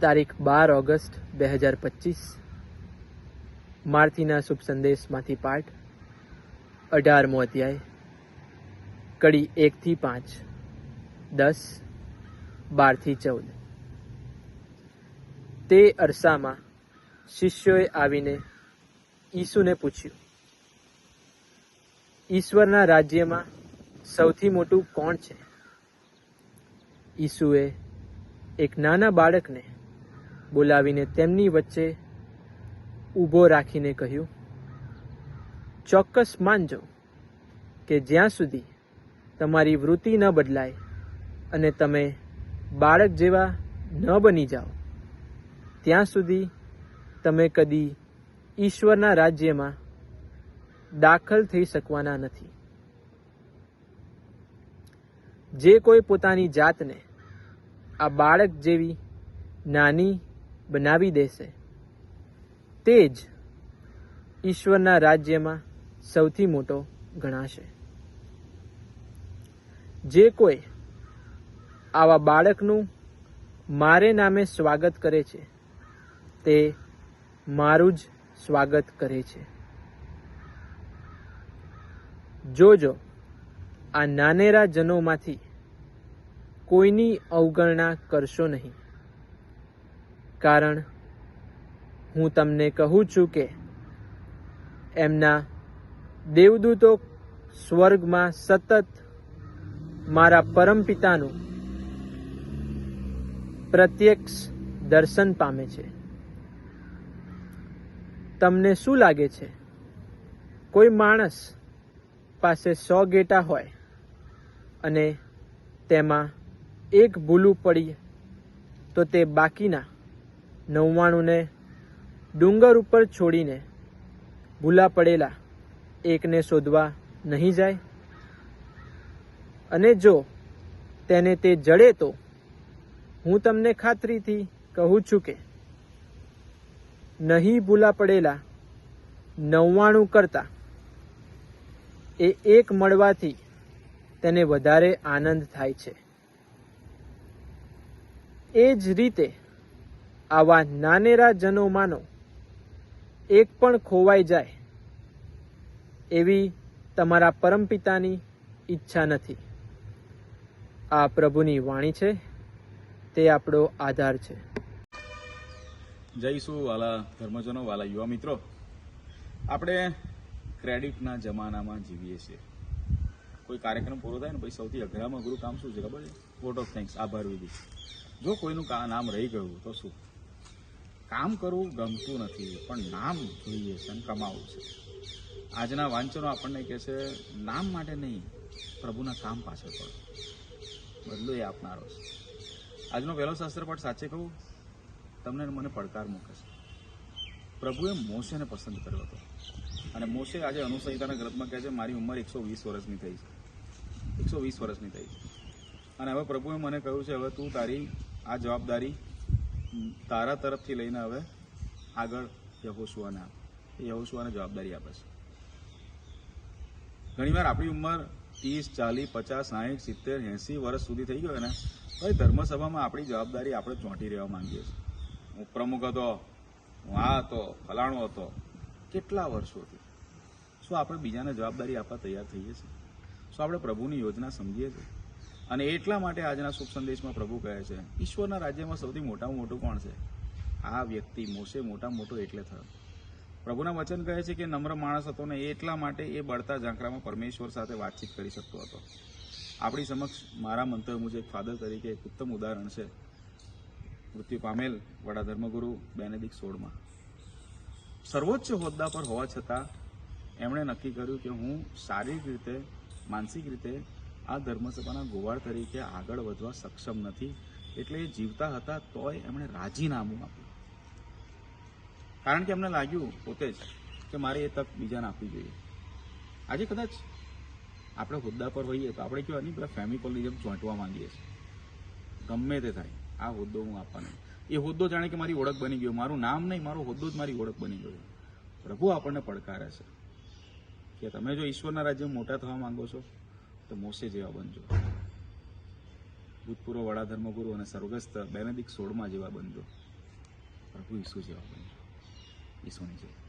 તારીખ બાર ઓગસ્ટ બે હજાર પચીસ. મારથીના શુભ સંદેશમાંથી પાઠ. અઢારમો અધ્યાય. કડી એકથી પાંચ. દસ. બારથી ચૌદ. તે અરસામાં શિષ્યોએ આવીને ઈસુને પૂછ્યું, ઈશ્વરના રાજ્યમાં સૌથી મોટું કોણ છે? ઈસુએ એક નાના બાળકને બોલાવીને તેમની વચ્ચે ઊભો રાખીને કહ્યું, ચોક્કસ માનજો કે જ્યાં સુધી તમારી વૃત્તિ ન બદલાય અને તમે બાળક જેવા ન બની જાઓ, ત્યાં સુધી તમે કદી ઈશ્વરના રાજ્યમાં દાખલ થઈ શકવાના નથી. જે કોઈ પોતાની જાતને આ બાળક જેવી નાની બનાવી દેશે. તે જ ઈશ્વરના રાજ્યમાં સૌથી મોટો ગણાશે. જે કોઈ આવા બાળકનું મારે નામે સ્વાગત કરે છે, તે મારું જ સ્વાગત કરે છે. જોજો, આ નાનેરા જનોમાંથી કોઈની અવગણના કરશો નહીં. કારણ હું તમને કહું છું કે એમના દેવદૂતો સ્વર્ગમાં સતત મારા પરમપિતાનું પ્રત્યક્ષ દર્શન પામે છે. તમને શું લાગે છે? કોઈ માણસ પાસે સો ગેટા હોય અને તેમાં એક ભૂલું પડી તો તે બાકીના નવ્વાણુંને ડુંગર ઉપર છોડીને ભૂલા પડેલા એકને શોધવા નહીં જાય? અને જો તેને તે જડે તો હું તમને ખાતરીથી કહું છું કે નહીં ભૂલા પડેલા નવ્વાણું કરતા એ એક મળવાથી તેને વધારે આનંદ થાય છે. એ જ રીતે આવા નાનેરા જનોમાંનો એક પણ ખોવાઈ જાય એવી તમારા પરમપિતાની ઈચ્છા નથી. આ પ્રભુની વાણી છે, તે આપણો આધાર છે. જઈશું વાલા ધર્મજનો, વાલા યુવા મિત્રો. આપણે ક્રેડિટના જમાનામાં જીવીએ છીએ. કોઈ કાર્યક્રમ પૂરો થાય ને પછી સૌથી અઘરામાં અઘરું કામ શું છે ખબર છે? વોટ ઓફ થેન્ક્સ આભાર વિધિ. જો કોઈનું નામ રહી ગયું તો શું? કામ કરવું ગમતું નથી, પણ નામ જોઈએ છે અને કમાવું છે. આજના વાંચનો આપણને કહે છે, નામ માટે નહીં, પ્રભુના કામ પાછળ પડો. બદલો એ આપનારો છે. આજનો પહેલો શાસ્ત્ર પાઠ સાચે કહું? તમને મને પડકાર મૂકે છે. પ્રભુએ મોશેને પસંદ કર્યો હતો. અને મોશે આજે અનુસંહિતાના ગ્રંથમાં કહે છે, મારી ઉંમર એકસો વીસ વર્ષની થઈ છે. એકસો વીસ વર્ષની થઈ છે. અને હવે પ્રભુએ મને કહ્યું છે, હવે તું તારી આ જવાબદારી તારા તરફથી લઈને હવે આગળ યહોશુઆને આપ. યહોશુઆને જવાબદારી આપે છે. ઘણીવાર આપણી ઉંમર ત્રીસ, ચાલીસ, પચાસ, સાહીઠ, સિત્તેર, એંસી વર્ષ સુધી થઈ ગયો ને હવે ધર્મસભામાં આપણી જવાબદારી આપણે ચોંટી રહેવા માંગીએ છીએ. હું પ્રમુખ હતો, હું આ હતો, ફલાણો હતો. કેટલા વર્ષોથી? શું આપણે બીજાને જવાબદારી આપવા તૈયાર થઈએ છીએ? શું આપણે પ્રભુની યોજના સમજીએ છીએ? અને એટલા માટે આજના શુભ સંદેશમાં પ્રભુ કહે છે, ઈશ્વરના રાજ્યમાં સૌથી મોટામાં મોટું કોણ છે? આ વ્યક્તિ મોશે મોટા મોટો એટલે થયો. પ્રભુના વચન કહે છે કે નમ્ર માણસ હતો ને એટલા માટે એ બળતા ઝાંખરામાં પરમેશ્વર સાથે વાતચીત કરી શકતો હતો. આપણી સમક્ષ મારા મંતવ્ય મુજબ ફાધર તરીકે એક ઉત્તમ ઉદાહરણ છે. મૃત્યુ પામેલ વડા ધર્મગુરુ બેનેડિક સોળમાં. સર્વોચ્ચ હોદ્દા પર હોવા છતાં એમણે નક્કી કર્યું કે હું શારીરિક રીતે, માનસિક રીતે આ ધર્મસભાના ગોવાળ તરીકે આગળ વધવા સક્ષમ નથી, એટલે એ જીવતા હતા તોય એમણે રાજીનામું આપ્યું. કારણ કે એમને લાગ્યું પોતે જ કે મારે એ તક બીજાને આપવી જોઈએ. આજે કદાચ આપણે હોદ્દા પર હોઈએ તો આપણે કહેવાય નહીં પેલા ફેમિકોલની જેમ ચોંટવા માંગીએ છીએ. ગમે તે થાય, આ હોદ્દો હું આપવાનો. એ હોદ્દો જાણે કે મારી ઓળખ બની ગયો. મારું નામ નહીં, મારો હોદ્દો જ મારી ઓળખ બની ગયો. પ્રભુ આપણને પડકારે છે. કે તમે જો ઈશ્વરના રાજ્યમાં મોટા થવા માંગો છો તો મોસે જેવા બનજો. ભૂતપૂર્વ વડા ધર્મગુરુ અને સર્વગસ્ત બેનેડિક સોળમાં જેવા બનજો. પ્રભુ ઈસુ જેવા બનજો. ઈસુની જય.